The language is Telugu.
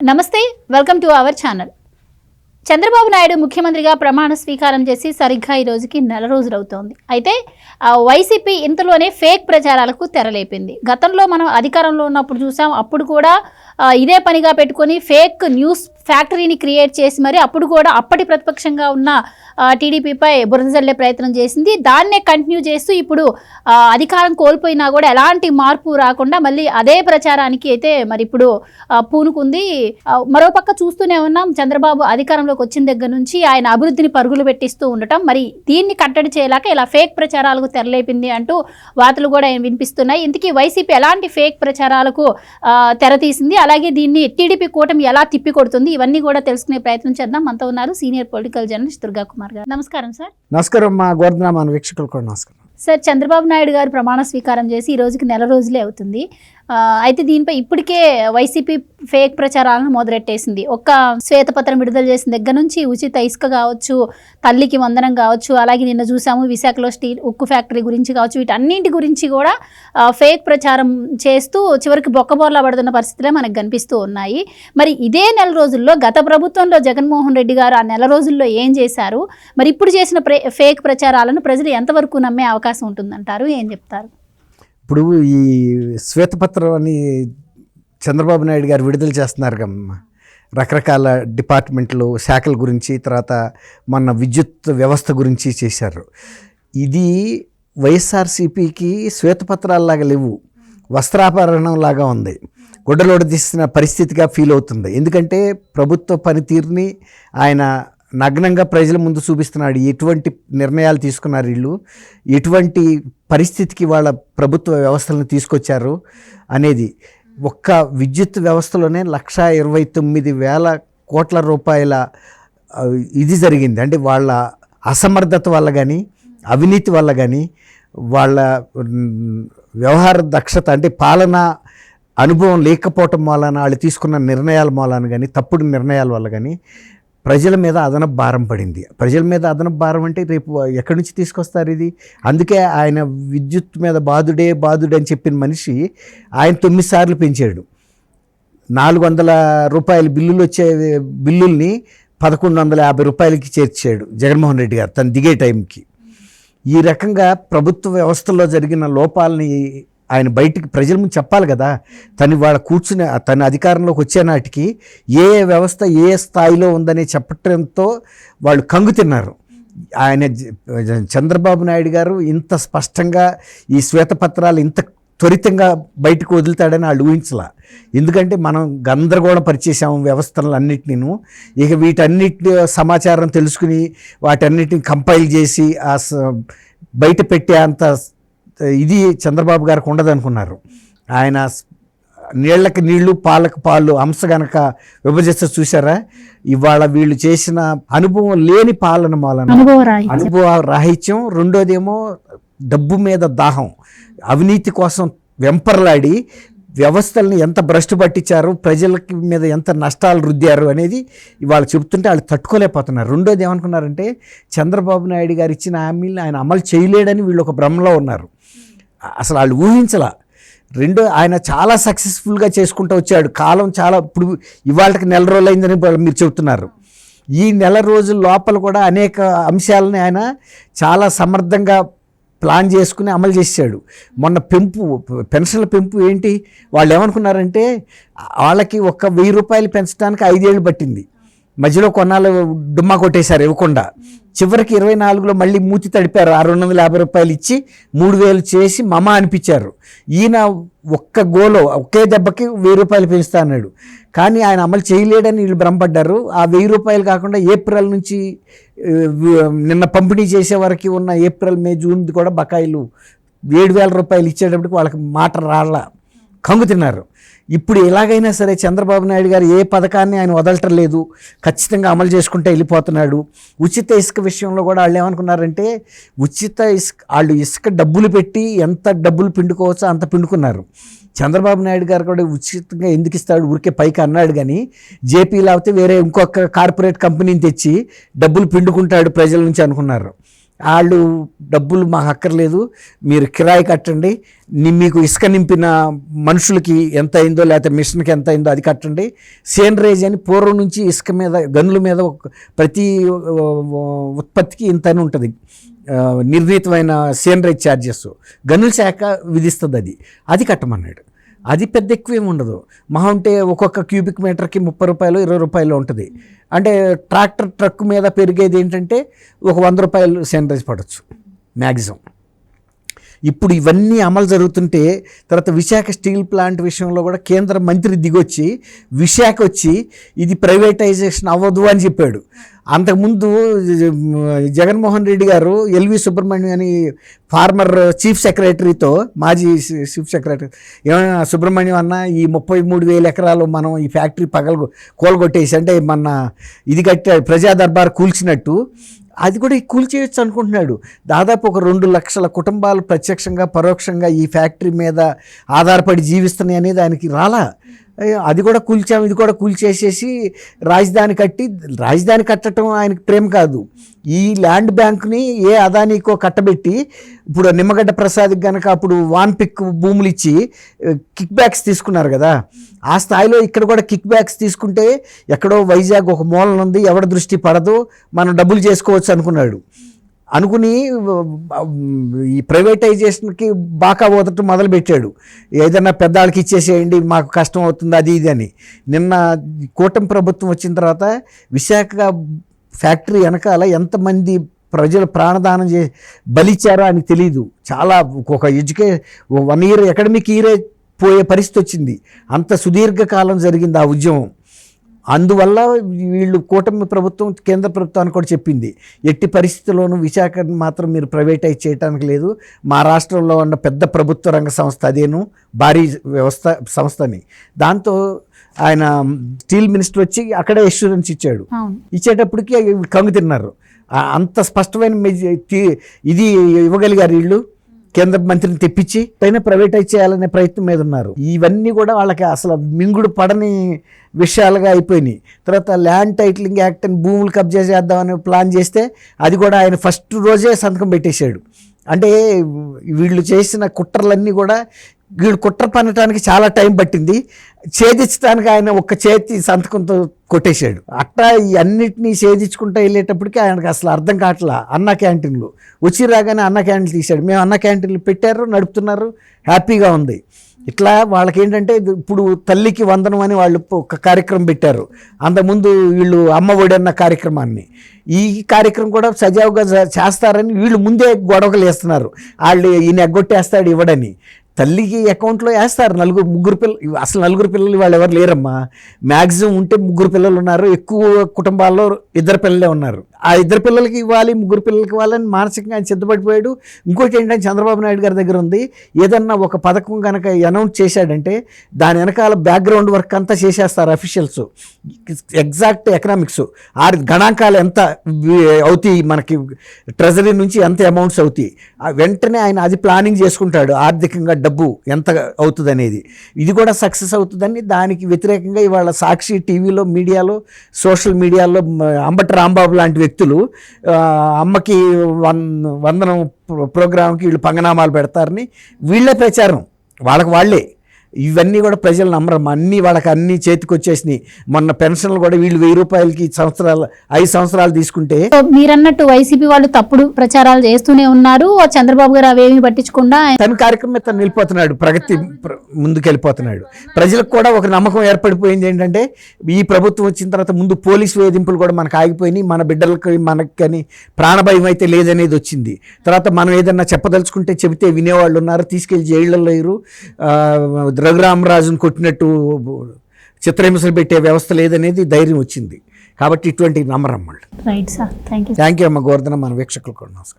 నమస్తే welcome to our channel. Chandrababu Naidu ముఖ్యమంత్రిగా ప్రమాణ స్వీకారం చేసి సరిగ్గా ఈ రోజుకి నెల రోజులు అవుతోంది అయితే వైసీపీ ఇంతలోనే ఫేక్ ప్రచారాలకు తెరలేపింది. గతంలో మనం అధికారంలో ఉన్నప్పుడు చూసాం అప్పుడు కూడా ఇదే పనిగా పెట్టుకొని ఫేక్ న్యూస్ ఫ్యాక్టరీని క్రియేట్ చేసి మరి అప్పుడు కూడా అప్పటి ప్రతిపక్షంగా ఉన్న టీడీపీపై బురదజల్లే ప్రయత్నం చేసింది. దాన్నే కంటిన్యూ చేస్తూ ఇప్పుడు అధికారం కోల్పోయినా కూడా ఎలాంటి మార్పు రాకుండా మళ్ళీ అదే ప్రచారానికి అయితే మరి ఇప్పుడు పూనుకుంది. మరోపక్క చూస్తూనే ఉన్నాం చంద్రబాబు అధికారంలోకి వచ్చిన దగ్గర నుంచి ఆయన అభివృద్ధిని పరుగులు పెట్టిస్తూ ఉండటం. మరి దీన్ని కట్టడి చేయలేక ఇలా ఫేక్ ప్రచారాలకు తెరలేపింది అంటూ వార్తలు కూడా వినిపిస్తున్నాయి. ఇంతకీ వైసీపీ ఎలాంటి ఫేక్ ప్రచారాలకు తెరతీసింది? అలాగే దీన్ని టీడీపీ కూటమి ఎలా తిప్పికొడుతుంది? ఇవన్నీ కూడా తెలుసుకునే ప్రయత్నం చేద్దాం. మనతో ఉన్నారు senior political journalist Durga Kumar గారు. నమస్కారం సార్. నమస్కారం మా గోర్ధనామాన వీక్షకులు కూడా నమస్కారం. సార్ చంద్రబాబు నాయుడు గారు ప్రమాణ స్వీకారం చేసి ఈ రోజుకి నెల రోజులే అవుతుంది. అయితే దీనిపై ఇప్పటికే వైసీపీ ఫేక్ ప్రచారాలను మొదలెట్టేసింది. ఒక్క శ్వేతపత్రం విడుదల చేసిన దగ్గర నుంచి ఉచిత ఇసుక కావచ్చు తల్లికి వందనం కావచ్చు అలాగే నిన్న చూసాము విశాఖలో స్టీల్ ఉక్కు ఫ్యాక్టరీ గురించి కావచ్చు వీటన్నింటి గురించి కూడా ఫేక్ ప్రచారం చేస్తూ చివరికి బొక్కబోర్లా పడుతున్న పరిస్థితులే మనకు కనిపిస్తూ ఉన్నాయి. మరి ఇదే నెల రోజుల్లో గత ప్రభుత్వంలో జగన్మోహన్ రెడ్డి గారు ఆ నెల రోజుల్లో ఏం చేశారు? మరి ఇప్పుడు చేసిన ఫేక్ ప్రచారాలను ప్రజలు ఎంతవరకు నమ్మే అవకాశం ఉంటుందంటారు? ఏం చెప్తారు? ఇప్పుడు ఈ శ్వేతపత్రం అని చంద్రబాబు నాయుడు గారు విడుదల చేస్తున్నారు కమ్మా రకరకాల డిపార్ట్మెంట్లు శాఖల గురించి తర్వాత మొన్న విద్యుత్ వ్యవస్థ గురించి చేశారు. ఇది వైఎస్ఆర్సీపీకి శ్వేతపత్రాల్లాగా లేవు. వస్త్రాభరణం లాగా ఉంది. గుడ్డలోడ తీసిన పరిస్థితిగా ఫీల్ అవుతుంది. ఎందుకంటే ప్రభుత్వ పనితీరుని ఆయన నగ్నంగా ప్రజల ముందు చూపిస్తున్నాడు. ఎటువంటి నిర్ణయాలు తీసుకున్నారు వీళ్ళు? ఎటువంటి పరిస్థితికి వాళ్ళ ప్రభుత్వ వ్యవస్థలను తీసుకొచ్చారు అనేది ఒక్క విద్యుత్ వ్యవస్థలోనే లక్ష ఇరవై తొమ్మిది వేల కోట్ల రూపాయల ఇది జరిగింది. అంటే వాళ్ళ అసమర్థత వల్ల కానీ అవినీతి వల్ల కానీ వాళ్ళ వ్యవహార దక్షత అంటే పాలన అనుభవం లేకపోవటం వలన వాళ్ళు తీసుకున్న నిర్ణయాల మూలాన కానీ తప్పుడు నిర్ణయాల వల్ల కానీ ప్రజల మీద అదనపు భారం పడింది. ప్రజల మీద అదనపు భారం అంటే రేపు ఎక్కడి నుంచి తీసుకొస్తారు ఇది? అందుకే ఆయన విద్యుత్ మీద బాధుడే బాధుడే అని చెప్పిన మనిషి ఆయన తొమ్మిది సార్లు పెంచాడు. నాలుగు వందల రూపాయల బిల్లులు వచ్చే బిల్లుల్ని పదకొండు వందల యాభై రూపాయలకి చేర్చాడు జగన్మోహన్ రెడ్డి గారు తను దిగే టైంకి. ఈ రకంగా ప్రభుత్వ వ్యవస్థలో జరిగిన లోపాలని ఆయన బయటికి ప్రజల ముందు చెప్పాలి కదా. తను వాళ్ళ కూర్చుని తన అధికారంలోకి వచ్చే నాటికి ఏ వ్యవస్థ ఏ స్థాయిలో ఉందని చెప్పటంతో వాళ్ళు కంగు తిన్నారు. ఆయన చంద్రబాబు నాయుడు గారు ఇంత స్పష్టంగా ఈ శ్వేతపత్రాలు ఇంత త్వరితంగా బయటకు వదులుతాడని వాళ్ళు ఊహించలా. ఎందుకంటే మనం గందరగోళం పరిచేసాము వ్యవస్థలు ఇక వీటన్నిటి సమాచారం తెలుసుకుని వాటన్నిటిని కంపైల్ చేసి ఆ స- బయట పెట్టే అంత ఇది చంద్రబాబు గారికి ఉండదనుకున్నారు. ఆయన నీళ్ళకి నీళ్ళు పాలకు పాలు అంశ గనక విభజిస్తే చూసారా ఇవాళ వీళ్ళు చేసిన అనుభవం లేని పాలన మూలన. అనుభవ రాహిత్యం. రెండోదేమో డబ్బు మీద దాహం. అవినీతి కోసం వెంపర్లాడి వ్యవస్థల్ని ఎంత భ్రష్టు పట్టించారు ప్రజలకి మీద ఎంత నష్టాలు రుద్దారు అనేది ఇవాళ చెబుతుంటే వాళ్ళు తట్టుకోలేకపోతున్నారు. రెండోది ఏమనుకున్నారంటే చంద్రబాబు నాయుడు గారు ఇచ్చిన హామీలను ఆయన అమలు చేయలేడని వీళ్ళు ఒక భ్రమలో ఉన్నారు. అసలు వాళ్ళు ఊహించలా. రెండో ఆయన చాలా సక్సెస్ఫుల్గా చేసుకుంటూ వచ్చాడు. కాలం చాలా ఇప్పుడు ఇవాళకి నెల రోజులు అయిందని మీరు చెబుతున్నారు. ఈ నెల రోజుల లోపల కూడా అనేక అంశాలని ఆయన చాలా సమర్థంగా ప్లాన్ చేసుకుని అమలు చేశాడు. మొన్న పెంపు పెన్షన్ల పెంపు ఏంటి? వాళ్ళు ఏమనుకున్నారంటే వాళ్ళకి ఒక వెయ్యి రూపాయలు పెంచడానికి ఐదేళ్ళు పట్టింది. మధ్యలో కొన్నాళ్ళు డుమ్మా కొట్టేశారు ఇవ్వకుండా. చివరికి ఇరవై నాలుగులో మళ్ళీ మూతి తడిపారు. ఆ రెండు వందల యాభై రూపాయలు ఇచ్చి మూడు వేలు చేసి మమ అనిపించారు. ఈయన ఒక్క గోలో ఒకే దెబ్బకి వెయ్యి రూపాయలు పెంచుతా అన్నాడు. కానీ ఆయన అమలు చేయలేడని వీళ్ళు భ్రమపడ్డారు. ఆ వెయ్యి రూపాయలు కాకుండా ఏప్రిల్ నుంచి నిన్న పంపిణీ చేసే వరకు ఉన్న ఏప్రిల్ మే జూన్ కూడా బకాయిలు ఏడు వేల రూపాయలు ఇచ్చేటప్పటికి వాళ్ళకి మాట రాళ్ళ కంగు తిన్నారు. ఇప్పుడు ఎలాగైనా సరే చంద్రబాబు నాయుడు గారు ఏ పథకాన్ని ఆయన వదలటం లేదు ఖచ్చితంగా అమలు చేసుకుంటే వెళ్ళిపోతున్నాడు. ఉచిత ఇసుక విషయంలో కూడా వాళ్ళు ఏమనుకున్నారంటే ఉచిత ఇసుక వాళ్ళు ఇసుక డబ్బులు పెట్టి ఎంత డబ్బులు పిండుకోవచ్చో అంత పిండుకున్నారు. చంద్రబాబు నాయుడు గారు కూడా ఉచితంగా ఎందుకు ఇస్తాడు? ఊరికే పైకి అన్నాడు కానీ జేపీ లేకపోతే వేరే ఇంకొక కార్పొరేట్ కంపెనీని తెచ్చి డబ్బులు పిండుకుంటాడు ప్రజల నుంచి అనుకున్నారు. వాళ్ళు డబ్బులు మాకు అక్కర్లేదు మీరు కిరాయి కట్టండి మీకు ఇసుక నింపిన మనుషులకి ఎంత అయిందో లేకపోతే మిషన్కి ఎంత అయిందో అది కట్టండి. సేనరేజ్ అని పూర్వం నుంచి ఇసుక మీద గనుల మీద ఒక ప్రతి ఉత్పత్తికి ఇంత అని ఉంటుంది నిర్ణీతమైన సేనరేజ్ ఛార్జెస్ గనుల శాఖ విధిస్తుంది అది. అది కట్టమన్నాడు. అది పెద్ద ఎక్కువ ఏమి ఉండదు. మహా ఉంటే ఒక్కొక్క క్యూబిక్ మీటర్కి ముప్పై రూపాయలు ఇరవై రూపాయలు ఉంటుంది. అంటే ట్రాక్టర్ ట్రక్ మీద పెరిగేది ఏంటంటే ఒక వంద రూపాయలు సేనరేజ్ పడవచ్చు మ్యాక్సిమం ఇప్పుడు ఇవన్నీ అమలు జరుగుతుంటే తర్వాత విశాఖ స్టీల్ ప్లాంట్ విషయంలో కూడా కేంద్ర మంత్రి దిగొచ్చి విశాఖ వచ్చి ఇది ప్రైవేటైజేషన్ అవ్వదు అని చెప్పాడు. అంతకుముందు జగన్మోహన్ రెడ్డి గారు ఎల్వి సుబ్రహ్మణ్యం అని ఫార్మర్ చీఫ్ సెక్రటరీతో మాజీ చీఫ్ సెక్రటరీ ఏమైనా సుబ్రహ్మణ్యం అన్న ఈ ముప్పై మూడు వేల ఎకరాలు మనం ఈ ఫ్యాక్టరీ పగలు కూలగొట్టేసి అంటే మన ఇది కట్టే ప్రజా దర్బార్ కూల్చినట్టు అది కూడా ఈ కూల్చేయచ్చు అనుకుంటున్నాడు. దాదాపు ఒక రెండు లక్షల కుటుంబాలు ప్రత్యక్షంగా పరోక్షంగా ఈ ఫ్యాక్టరీ మీద ఆధారపడి జీవిస్తున్నాయి అనేది ఆయనకి రాలా. అది కూడా కూల్చాం ఇది కూడా కూల్చేసేసి రాజధాని కట్టి రాజధాని కట్టడం ఆయనకి ప్రేమ కాదు. ఈ ల్యాండ్ బ్యాంక్ని ఏ అదానికో కట్టబెట్టి ఇప్పుడు నిమ్మగడ్డ ప్రసాద్కి కనుక అప్పుడు వాన్ పిక్ భూములు ఇచ్చి కిక్ బ్యాక్స్ తీసుకున్నారు కదా. ఆ స్థాయిలో ఇక్కడ కూడా కిక్ బ్యాక్స్ తీసుకుంటే ఎక్కడో వైజాగ్ ఒక మూలన ఉంది ఎవడ దృష్టి పడదు మనం డబ్బులు చేసుకోవచ్చు అనుకున్నాడు. అనుకుని ఈ ప్రైవేటైజేషన్కి బాకా పోతట్టు మొదలుపెట్టాడు. ఏదైనా పెద్దవాళ్ళకి ఇచ్చేసేయండి మాకు కష్టం అవుతుంది అది ఇది అని. నిన్న కూటమి ప్రభుత్వం వచ్చిన తర్వాత విశాఖ ఫ్యాక్టరీ వెనకాల ఎంతమంది ప్రజలు ప్రాణదానం చే బలిచ్చారో అని తెలియదు చాలా ఒక ఎడ్యుకే వన్ ఇయర్ అకాడమిక్ ఇయరే పోయే పరిస్థితి వచ్చింది. అంత సుదీర్ఘకాలం జరిగింది ఆ ఉద్యమం. అందువల్ల వీళ్ళు కూటమి ప్రభుత్వం కేంద్ర ప్రభుత్వానికి కూడా చెప్పింది. ఎట్టి పరిస్థితుల్లోనూ విశాఖని మాత్రం మీరు ప్రైవేటైజ్ చేయడానికి లేదు. మా రాష్ట్రంలో ఉన్న పెద్ద ప్రభుత్వ రంగ సంస్థ అదేను భారీ వ్యవస్థ సంస్థని. దాంతో ఆయన స్టీల్ మినిస్టర్ వచ్చి అక్కడే ఎష్యూరెన్స్ ఇచ్చాడు. ఇచ్చేటప్పటికి కంగు తిన్నారు అంత స్పష్టమైన ఇది ఇవ్వగలిగారు వీళ్ళు? కేంద్ర మంత్రిని తెప్పించి పైన ప్రైవేటైజ్ చేయాలనే ప్రయత్నం మీద ఉన్నారు. ఇవన్నీ కూడా వాళ్ళకి అసలు మింగుడు పడని విషయాలుగా అయిపోయినాయి. తర్వాత ల్యాండ్ టైటిలింగ్ యాక్ట్ అని భూములు కబ్జా చేద్దామని ప్లాన్ చేస్తే అది కూడా ఆయన ఫస్ట్ రోజే సంతకం పెట్టేశాడు. అంటే వీళ్ళు చేసిన కుట్రలన్నీ కూడా వీడు కుట్ర పనటానికి చాలా టైం పట్టింది. ఛేదించడానికి ఆయన ఒక్క చేతి సంతకంతో కొట్టేశాడు. అట్లా అన్నిటినీ ఛేదించుకుంటూ వెళ్ళేటప్పటికి ఆయనకు అసలు అర్థం కావట్లా. అన్న క్యాంటీన్లు. వచ్చి రాగానే అన్న క్యాంటీన్లు తీశాడు. మేము అన్న క్యాంటీన్లు పెట్టారు నడుపుతున్నారు హ్యాపీగా ఉంది. ఇట్లా వాళ్ళకి ఏంటంటే ఇది ఇప్పుడు తల్లికి వందనం అని వాళ్ళు ఒక కార్యక్రమం పెట్టారు. అంతకుముందు వీళ్ళు అమ్మ ఒడి అన్న కార్యక్రమాన్ని. ఈ కార్యక్రమం కూడా సజావుగా చేస్తారని వీళ్ళు ముందే గొడవలు వేస్తున్నారు వాళ్ళు ఈయన ఎగ్గొట్టేస్తాడు ఇవ్వడని. తల్లికి అకౌంట్లో వేస్తారు. నలుగురు ముగ్గురు పిల్లలు అసలు నలుగురు పిల్లలు వాళ్ళు ఎవరు లేరమ్మా. మ్యాక్సిమం ఉంటే ముగ్గురు పిల్లలు ఉన్నారు. ఎక్కువ కుటుంబాల్లో ఇద్దరు పిల్లలే ఉన్నారు. ఆ ఇద్దరు పిల్లలకి ఇవ్వాలి ముగ్గురు పిల్లలకి ఇవ్వాలని మానసికంగా ఆయన సిద్ధపడిపోయాడు. ఇంకోటి ఏంటంటే చంద్రబాబు నాయుడు గారి దగ్గర ఉంది. ఏదన్నా ఒక పథకం కనుక అనౌన్స్ చేశాడంటే దాని వెనకాల బ్యాక్గ్రౌండ్ వర్క్ అంతా చేసేస్తారు అఫీషియల్స్ ఎగ్జాక్ట్ ఎకనామిక్స్ ఆ గణాంకాలు ఎంత అవుతాయి మనకి? ట్రెజరీ నుంచి ఎంత అమౌంట్స్ అవుతాయి? ఆ వెంటనే ఆయన అది ప్లానింగ్ చేసుకుంటాడు. ఆర్థికంగా డబ్బు ఎంత అవుతుంది అనేది ఇది కూడా సక్సెస్ అవుతుందని దానికి వ్యతిరేకంగా ఇవాళ సాక్షి టీవీలో మీడియాలో సోషల్ మీడియాలో అంబటి రాంబాబు లాంటి వ్యక్తులు అమ్మకి వన్ వందనం ప్రోగ్రాంకి వీళ్ళు పంగనామాలు పెడతారని వీళ్ళే ప్రచారం. వాళ్ళకి వాళ్ళే. ఇవన్నీ కూడా ప్రజలు నమ్మరమ్మా అన్నీ వాళ్ళకి అన్నీ చేతికి వచ్చేసినాయి. మొన్న పెన్షన్లు కూడా వీళ్ళు వెయ్యి రూపాయలకి సంవత్సరాలు ఐదు సంవత్సరాలు తీసుకుంటే మీరన్నట్టు వైసీపీ వాళ్ళు తప్పుడు ప్రచారాలు చేస్తూనే ఉన్నారు. చంద్రబాబు గారు అవేమి పట్టించకుండా తన కార్యక్రమం తను వెళ్ళిపోతున్నాడు. ప్రగతి ప్ర- ముందుకు వెళ్ళిపోతున్నాడు ప్రజలకు కూడా ఒక నమ్మకం ఏర్పడిపోయింది ఏంటంటే ఈ ప్రభుత్వం వచ్చిన తర్వాత ముందు పోలీసు వేధింపులు కూడా మనకు ఆగిపోయినాయి. మన బిడ్డలకి మనకి కానీ ప్రాణభయం అయితే లేదనేది వచ్చింది. తర్వాత మనం ఏదన్నా చెప్పదలుచుకుంటే చెబితే వినేవాళ్ళు ఉన్నారు. తీసుకెళ్ళి జైళ్ళలో లేరు ఆ, రఘురామరాజును కొట్టినట్టు చిత్రహింసలు పెట్టే వ్యవస్థ లేదనేది ధైర్యం వచ్చింది. కాబట్టి ఇటువంటి సార్ థ్యాంక్ యూ అమ్మ గోవర్ధన మన వీక్షకులు కూడా నమస్కారం.